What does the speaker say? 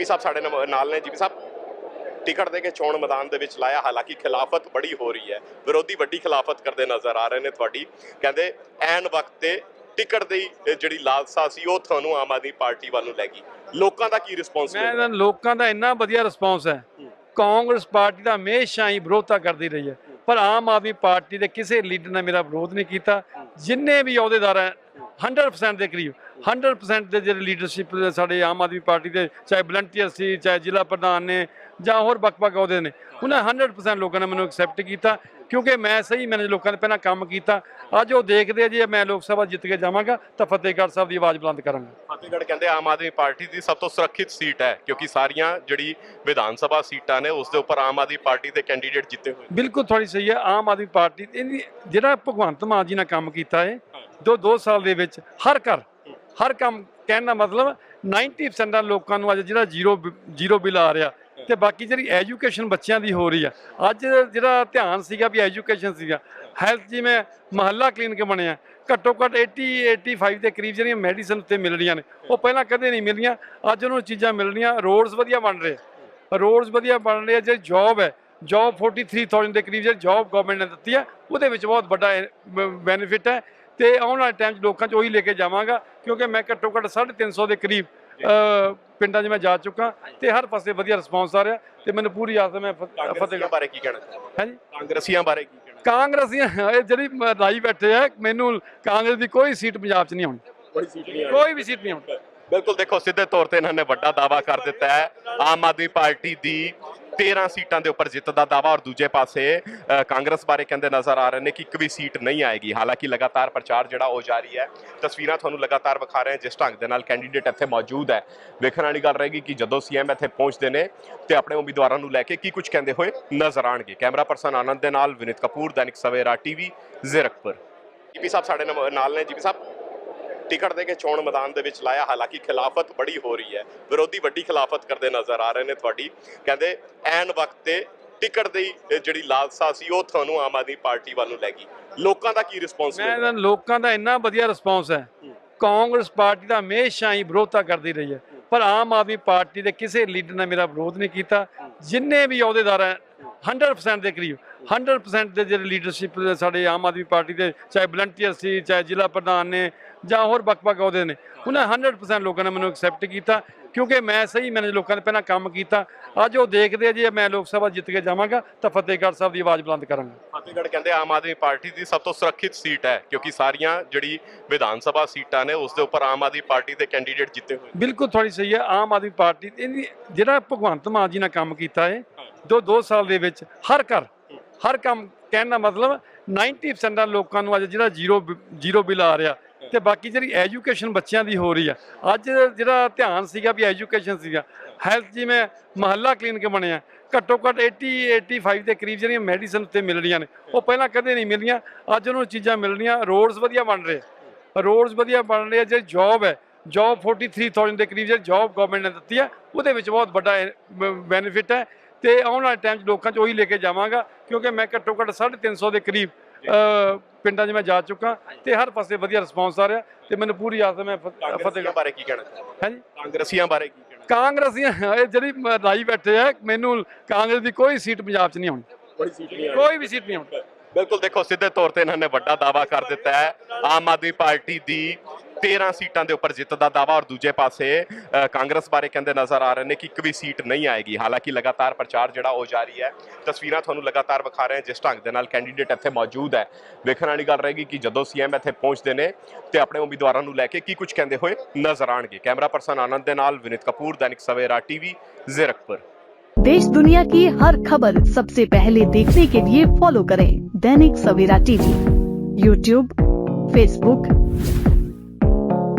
GP ਸਾਹਿਬ ਸਾਡੇ ਨਾਲ ਨੇ। ਜੀਪੀ ਸਾਹਿਬ ਟਿਕਟ ਦੇ ਕੇ ਚੋਣ ਮੈਦਾਨ ਦੇ ਵਿੱਚ ਲਾਇਆ। ਹਾਲਾਂਕਿ ਖਿਲਾਫਤ ਬੜੀ ਹੋ ਰਹੀ ਹੈ। ਵਿਰੋਧੀ ਵੱਡੀ ਖਿਲਾਫਤ ਕਰਦੇ ਨਜ਼ਰ ਆ ਰਹੇ ਨੇ ਤੁਹਾਡੀ। ਕਹਿੰਦੇ ਐਨ ਵਕਤ ਤੇ ਟਿਕਟ ਦੀ ਜਿਹੜੀ ਲਾਲਸਾ ਸੀ ਉਹ ਤੁਹਾਨੂੰ ਆਮ ਆਦਮੀ ਪਾਰਟੀ ਵੱਲ ਨੂੰ ਲੈ ਗਈ। ਲੋਕਾਂ ਦਾ ਕੀ ਰਿਸਪੌਂਸ ਮੈਂ ਲੋਕਾਂ ਦਾ ਇੰਨਾ ਵਧੀਆ ਰਿਸਪੌਂਸ ਹੈ। ਕਾਂਗਰਸ ਪਾਰਟੀ ਦਾ ਹਮੇਸ਼ਾ ਹੀ ਵਿਰੋਧਤਾ ਕਰਦੀ ਰਹੀ ਹੈ। ਪਰ ਆਮ ਆਦਮੀ ਪਾਰਟੀ ਦੇ ਕਿਸੇ ਲੀਡਰ ਨੇ ਮੇਰਾ ਵਿਰੋਧ ਨਹੀਂ ਕੀਤਾ। ਜਿੰਨੇ ਵੀ ਅਹੁਦੇਦਾਰ ਹੈ 100% ਦੇ ਕਰੀਬ 100% ਦੇ ਜਿਹੜੇ ਲੀਡਰਸ਼ਿਪ ਸਾਡੇ ਆਮ ਆਦਮੀ ਪਾਰਟੀ ਦੇ ਚਾਹੇ ਵਲੰਟੀਅਰ ਸੀ ਚਾਹੇ ਜ਼ਿਲ੍ਹਾ ਪ੍ਰਧਾਨ ਨੇ ਜਾਂ ਹੋਰ ਵੱਖ-ਵੱਖ ਅਹੁਦੇ ਨੇ ਉਹਨਾਂ 100% ਲੋਕਾਂ ਨੇ ਮੈਨੂੰ ਐਕਸੈਪਟ ਕੀਤਾ ਕਿਉਂਕਿ ਮੈਂ ਸਹੀ ਮੈਨੇ ਲੋਕਾਂ ਦੇ ਪਹਿਲਾਂ ਕੰਮ ਕੀਤਾ ਅੱਜ ਉਹ ਦੇਖਦੇ ਆ ਜੇ ਮੈਂ ਲੋਕ ਸਭਾ ਜਿੱਤ ਕੇ ਜਾਵਾਂਗਾ ਤਾਂ ਫਤਿਹਗੜ੍ਹ ਸਾਹਿਬ ਦੀ ਆਵਾਜ਼ ਬੁਲੰਦ ਕਰਾਂਗਾ ਫਤਿਹਗੜ੍ਹ ਕਹਿੰਦੇ ਆਮ ਆਦਮੀ ਪਾਰਟੀ ਦੀ ਸਭ ਤੋਂ ਸੁਰੱਖਿਅਤ ਸੀਟ ਹੈ ਕਿਉਂਕਿ ਸਾਰੀਆਂ ਜਿਹੜੀ ਵਿਧਾਨ ਸਭਾ ਸੀਟਾਂ ਨੇ ਉਸ ਦੇ ਉੱਪਰ ਆਮ ਆਦਮੀ ਪਾਰਟੀ ਦੇ ਕੈਂਡੀਡੇਟ ਜਿੱਤੇ ਹੋਏ। ਬਿਲਕੁਲ ਤੁਹਾਡੀ ਸਹੀ ਹੈ ਆਮ ਆਦਮੀ ਪਾਰਟੀ ਜਿਹੜਾ ਭਗਵੰਤ ਮਾਨ ਜੀ ਨੇ ਕੰਮ ਕੀਤਾ ਹੈ ਦੋ ਦੋ ਸਾਲ ਦੇ ਵਿੱਚ ਹਰ ਘਰ, ਹਰ ਕੰਮ ਕਹਿਣ ਦਾ ਮਤਲਬ 90% ਦਾ ਲੋਕਾਂ ਨੂੰ ਅੱਜ ਜਿਹੜਾ ਜ਼ੀਰੋ ਬਿ- ਜ਼ੀਰੋ ਬਿੱਲ ਆ ਰਿਹਾ ਤੇ ਬਾਕੀ ਜਿਹੜੀ ਐਜੂਕੇਸ਼ਨ ਬੱਚਿਆਂ ਦੀ ਹੋ ਰਹੀ ਆ, ਅੱਜ ਜਿਹੜਾ ਧਿਆਨ ਸੀਗਾ ਵੀ ਐਜੂਕੇਸ਼ਨ ਸੀਗਾ ਹੈਲਥ ਜਿਵੇਂ ਮਹੱਲਾ ਕਲੀਨਿਕ ਬਣਿਆ, ਘੱਟੋ ਘੱਟ 80 85 ਦੇ ਕਰੀਬ ਜਿਹੜੀਆਂ ਮੈਡੀਸਨ ਉੱਤੇ ਮਿਲ ਰਹੀਆਂ ਨੇ, ਉਹ ਪਹਿਲਾਂ ਕਦੇ ਨਹੀਂ ਮਿਲੀਆਂ, ਅੱਜ ਉਹਨੂੰ ਚੀਜ਼ਾਂ ਮਿਲ ਰਹੀਆਂ ਰੋਡਸ ਵਧੀਆ ਬਣ ਰਹੇ ਰੋਡਸ ਵਧੀਆ ਬਣ ਰਹੇ ਆ ਜਿਹੜੀ ਜੌਬ ਹੈ ਜੌਬ 43000 ਦੇ ਕਰੀਬ ਜਿਹੜੀ ਜੌਬ ਗਵਰਨਮੈਂਟ ਨੇ ਦਿੱਤੀ ਹੈ ਉਹਦੇ ਵਿੱਚ ਬਹੁਤ ਵੱਡਾ ਬੈਨੀਫਿਟ ਹੈ। ਤੇ ਆਉਣ ਵਾਲੇ ਟਾਈਮ 'ਚ ਲੋਕਾਂ 'ਚ ਉਹੀ ਲੈ ਕੇ ਜਾਵਾਂਗਾ ਕਿਉਂਕਿ ਮੈਂ ਘੱਟੋ ਘੱਟ 350 ਦੇ ਕਰੀਬ ਪਿੰਡਾਂ 'ਚ ਮੈਂ ਜਾ ਚੁੱਕਾ ਤੇ ਹਰ ਪਾਸੇ ਵਧੀਆ ਰਿਸਪੌਂਸ ਆ ਰਿਹਾ ਤੇ ਮੈਨੂੰ ਪੂਰੀ ਆਸ ਹੈ ਮੈਂ ਫਤਿਹਗੜ੍ਹ ਬਾਰੇ ਕੀ ਕਹਿਣਾ ਚਾਹੁੰਦੇ ਹਾਂਜੀ? ਕਾਂਗਰਸੀਆਂ ਬਾਰੇ ਕੀ ਕਹਿਣਾ? ਕਾਂਗਰਸੀਆਂ ਇਹ ਜਿਹੜੀ ਰਾਈ ਬੈਠੇ ਆ ਮੈਨੂੰ ਕਾਂਗਰਸ ਦੀ ਕੋਈ ਸੀਟ ਪੰਜਾਬ 'ਚ ਨਹੀਂ ਆਉਣੀ। ਬੜੀ ਸੀਟ ਨਹੀਂ ਕੋਈ ਵੀ ਸੀਟ ਨਹੀਂ ਆਉਣੀ। ਬਿਲਕੁਲ ਦੇਖੋ ਸਿੱਧੇ ਤੌਰ ਤੇ ਇਹਨਾਂ ਨੇ ਵੱਡਾ ਦਾਵਾ ਕਰ ਦਿੱਤਾ ਹੈ। ਆਮ ਆਦਮੀ ਪਾਰਟੀ ਦੀ 13 ਸੀਟਾਂ ਦੇ ਉੱਪਰ ਜਿੱਤ ਦਾ ਦਾਵਾ ਔਰ ਦੂਜੇ ਪਾਸੇ ਕਾਂਗਰਸ ਬਾਰੇ ਕਹਿੰਦੇ ਨਜ਼ਰ ਆ ਰਹੇ ਨੇ ਕਿ ਇੱਕ ਵੀ ਸੀਟ ਨਹੀਂ ਆਏਗੀ। ਹਾਲਾਂਕਿ ਲਗਾਤਾਰ ਪ੍ਰਚਾਰ ਜਿਹੜਾ ਉਹ ਜਾਰੀ ਹੈ। ਤਸਵੀਰਾਂ ਤੁਹਾਨੂੰ ਲਗਾਤਾਰ ਵਿਖਾ ਰਹੇ ਹਾਂ, ਜਿਸ ਢੰਗ ਦੇ ਨਾਲ ਕੈਂਡੀਡੇਟ ਇੱਥੇ ਮੌਜੂਦ ਹੈ। ਵੇਖਣ ਵਾਲੀ ਗੱਲ ਰਹੇਗੀ ਕਿ ਜਦੋਂ ਸੀਐਮ ਇੱਥੇ ਪਹੁੰਚਦੇ ਨੇ ਤੇ ਆਪਣੇ ਉਮੀਦਵਾਰਾਂ ਨੂੰ ਲੈ ਕੇ ਕੀ ਕੁਝ ਕਹਿੰਦੇ ਹੋਏ ਨਜ਼ਰ ਆਣਗੇ ਕੈਮਰਾ ਪਰਸਨ ਆਨੰਦ ਦੇ ਨਾਲ, ਵਿਨਿਤ ਕਪੂਰ, ਦੈਨਿਕ ਸਵੇਰਾ ਟੀਵੀ, ਜ਼ੀਰਕਪੁਰ। ਜੀਪੀ ਸਾਹਿਬ ਸਾਡੇ ਨਾਲ ਨਾਲ ਨੇ। ਜੀਪੀ ਸਾਹਿਬ। ਟਿਕਟ ਦੇ ਕੇ ਚੋਣ ਮੈਦਾਨ ਦੇ ਵਿੱਚ ਲਾਇਆ। ਹਾਲਾਂਕਿ ਖਿਲਾਫਤ ਬੜੀ ਹੋ ਰਹੀ ਹੈ। ਵਿਰੋਧੀ ਵੱਡੀ ਖਿਲਾਫਤ ਕਰਦੇ ਨਜ਼ਰ ਆ ਰਹੇ ਨੇ ਤੁਹਾਡੀ। ਕਹਿੰਦੇ ਐਨ ਵਕਤ ਤੇ ਟਿਕਟ ਦੀ ਜਿਹੜੀ ਲਾਲਸਾ ਸੀ ਉਹ ਤੁਹਾਨੂੰ ਆਮ ਆਦਮੀ ਪਾਰਟੀ ਵੱਲ ਨੂੰ ਲੈ ਗਈ। ਲੋਕਾਂ ਦਾ ਕੀ ਰਿਸਪੌਂਸ ਮੈਂ ਤਾਂ ਲੋਕਾਂ ਦਾ ਇੰਨਾ ਵਧੀਆ ਰਿਸਪੌਂਸ ਹੈ। ਕਾਂਗਰਸ ਪਾਰਟੀ ਦਾ ਹਮੇਸ਼ਾ ਹੀ ਵਿਰੋਧਤਾ ਕਰਦੀ ਰਹੀ ਹੈ। ਪਰ ਆਮ ਆਦਮੀ ਪਾਰਟੀ ਦੇ ਕਿਸੇ ਲੀਡਰ ਨੇ ਮੇਰਾ ਵਿਰੋਧ ਨਹੀਂ ਕੀਤਾ। ਜਿੰਨੇ ਵੀ ਅਹੁਦੇਦਾਰ ਹੈ 100% ਦੇ ਕਰੀਬ। 100% ਦੇ ਜਿਹੜੇ ਲੀਡਰਸ਼ਿਪ ਸਾਡੇ ਆਮ ਆਦਮੀ ਪਾਰਟੀ ਦੇ ਚਾਹੇ ਵਲੰਟੀਅਰ ਸੀ ਚਾਹੇ ਜ਼ਿਲ੍ਹਾ ਪ੍ਰਧਾਨ ਨੇ ਜਾਂ ਹੋਰ ਵੱਖ-ਵੱਖ ਅਹੁਦੇ ਨੇ ਉਹਨਾਂ 100% ਲੋਕਾਂ ਨੇ ਮੈਨੂੰ ਐਕਸੈਪਟ ਕੀਤਾ। ਕਿਉਂਕਿ ਮੈਂ ਸਹੀ ਮੈਨੇ ਲੋਕਾਂ ਦੇ ਪਹਿਲਾਂ ਕੰਮ ਕੀਤਾ। ਅੱਜ ਉਹ ਦੇਖਦੇ ਆ ਜੇ ਮੈਂ ਲੋਕ ਸਭਾ ਜਿੱਤ ਕੇ ਜਾਵਾਂਗਾ ਤਾਂ ਫਤਿਹਗੜ੍ਹ ਸਾਹਿਬ ਦੀ ਆਵਾਜ਼ ਬੁਲੰਦ ਕਰਾਂਗਾ। ਫਤਿਹਗੜ੍ਹ ਕਹਿੰਦੇ ਆਮ ਆਦਮੀ ਪਾਰਟੀ ਦੀ ਸਭ ਤੋਂ ਸੁਰੱਖਿਅਤ ਸੀਟ ਹੈ ਕਿਉਂਕਿ ਸਾਰੀਆਂ ਜਿਹੜੀ ਵਿਧਾਨ ਸਭਾ ਸੀਟਾਂ ਨੇ ਉਸ ਦੇ ਉੱਪਰ ਆਮ ਆਦਮੀ ਪਾਰਟੀ ਦੇ ਕੈਂਡੀਡੇਟ ਜਿੱਤੇ ਹੋਏ। ਬਿਲਕੁਲ ਤੁਹਾਡੀ ਸਹੀ ਹੈ ਆਮ ਆਦਮੀ ਪਾਰਟੀ ਜਿਹੜਾ ਭਗਵੰਤ ਮਾਨ ਜੀ ਨੇ ਕੰਮ ਕੀਤਾ ਹੈ ਦੋ ਦੋ ਸਾਲ ਦੇ ਵਿੱਚ ਹਰ ਘਰ ਹਰ ਕੰਮ ਕਹਿਣ ਦਾ ਮਤਲਬ 90% ਦਾ ਲੋਕਾਂ ਨੂੰ ਅੱਜ ਜਿਹੜਾ ਜ਼ੀਰੋ ਬਿ- ਜ਼ੀਰੋ ਬਿੱਲ ਆ ਰਿਹਾ ਤੇ ਬਾਕੀ ਜਿਹੜੀ ਐਜੂਕੇਸ਼ਨ ਬੱਚਿਆਂ ਦੀ ਹੋ ਰਹੀ ਆ, ਅੱਜ ਜਿਹੜਾ ਧਿਆਨ ਸੀਗਾ ਵੀ ਐਜੂਕੇਸ਼ਨ ਸੀਗਾ ਹੈਲਥ ਜਿਵੇਂ ਮਹੱਲਾ ਕਲੀਨਿਕ ਬਣਿਆ, ਘੱਟੋ ਘੱਟ 80 85 ਦੇ ਕਰੀਬ ਜਿਹੜੀਆਂ ਮੈਡੀਸਨ ਉੱਤੇ ਮਿਲ ਰਹੀਆਂ ਨੇ, ਉਹ ਪਹਿਲਾਂ ਕਦੇ ਨਹੀਂ ਮਿਲੀਆਂ, ਅੱਜ ਉਹਨੂੰ ਚੀਜ਼ਾਂ ਮਿਲ ਰਹੀਆਂ ਰੋਡਸ ਵਧੀਆ ਬਣ ਰਹੇ ਰੋਡਸ ਵਧੀਆ ਬਣ ਰਹੇ ਆ, ਜਿਹੜੀ ਜੌਬ ਹੈ ਜੌਬ 43000 ਦੇ ਕਰੀਬ ਜਿਹੜੀ ਜੌਬ ਗਵਰਨਮੈਂਟ ਨੇ ਦਿੱਤੀ ਹੈ ਉਹਦੇ ਵਿੱਚ ਬਹੁਤ ਵੱਡਾ ਬੈਨੀਫਿਟ ਹੈ ਤੇ ਆਉਣ ਵਾਲੇ ਟਾਈਮ 'ਚ ਲੋਕਾਂ 'ਚ ਉਹੀ ਲੈ ਕੇ ਜਾਵਾਂਗਾ ਕਿਉਂਕਿ ਮੈਂ ਘੱਟੋ ਘੱਟ 350 ਦੇ ਕਰੀਬ ਪਿੰਡਾਂ 'ਚ ਮੈਂ ਜਾ ਚੁੱਕਾ ਤੇ ਹਰ ਪਾਸੇ ਵਧੀਆ ਰਿਸਪੌਂਸ ਆ ਰਿਹਾ ਤੇ ਮੈਨੂੰ ਪੂਰੀ ਆਸ ਹੈ ਮੈਂ ਫਤਿਹਗੜ੍ਹ ਬਾਰੇ ਕੀ ਕਹਿਣਾ ਚਾਹੁੰਦੇ ਹਾਂਜੀ ਕਾਂਗਰਸੀਆਂ ਬਾਰੇ ਕੀ ਕਹਿਣਾ ਕਾਂਗਰਸੀਆਂ ਇਹ ਜਿਹੜੀ ਰਾਈ ਬੈਠੇ ਆ ਮੈਨੂੰ ਕਾਂਗਰਸ ਦੀ ਕੋਈ ਸੀਟ ਪੰਜਾਬ 'ਚ ਨਹੀਂ ਆਉਣੀ। ਨਹੀਂ ਕੋਈ ਵੀ ਸੀਟ ਨਹੀਂ ਆਉਣੀ। ਬਿਲਕੁਲ ਦੇਖੋ ਸਿੱਧੇ ਤੌਰ ਤੇ ਇਹਨਾਂ ਨੇ ਵੱਡਾ ਦਾਵਾ ਕਰ ਦਿੱਤਾ ਹੈ। ਆਮ ਆਦਮੀ ਪਾਰਟੀ ਦੀ 13 ਸੀਟਾਂ ਦੇ ਉੱਪਰ ਜਿੱਤ ਦਾ ਦਾਵਾ ਔਰ ਦੂਜੇ ਪਾਸੇ ਅ, ਕਾਂਗਰਸ ਬਾਰੇ ਕਹਿੰਦੇ ਨਜ਼ਰ ਆ ਰਹੇ ਨੇ ਕਿ ਇੱਕ ਵੀ ਸੀਟ ਨਹੀਂ ਆਏਗੀ ਹਾਲਾਂਕਿ ਲਗਾਤਾਰ ਪ੍ਰਚਾਰ ਜਿਹੜਾ ਉਹ ਜਾਰੀ ਹੈ ਤਸਵੀਰਾਂ ਤੁਹਾਨੂੰ ਲਗਾਤਾਰ ਵਿਖਾ ਰਹੇ ਹਾਂ ਜਿਸ ਢੰਗ ਦੇ ਨਾਲ ਕੈਂਡੀਡੇਟ ਇੱਥੇ ਮੌਜੂਦ ਹੈ ਵੇਖਣ ਵਾਲੀ ਗੱਲ ਰਹੇਗੀ ਕਿ ਜਦੋਂ ਸੀਐਮ ਇੱਥੇ ਪਹੁੰਚਦੇ ਨੇ ਤੇ ਆਪਣੇ ਉਮੀਦਵਾਰਾਂ ਨੂੰ ਲੈ ਕੇ ਕੀ ਕੁਝ ਕਹਿੰਦੇ ਹੋਏ ਨਜ਼ਰ ਆਣਗੇ ਕੈਮਰਾ ਪਰਸਨ ਆਨੰਦ ਦੇ ਨਾਲ ਵਿਨਿਤ ਕਪੂਰ ਦੈਨਿਕ ਸਵੇਰਾ ਟੀਵੀ ਜ਼ੀਰਕਪੁਰ देश दुनिया की हर खबर सबसे पहले देखने के लिए फॉलो करें Dainik Savera TV YouTube Facebook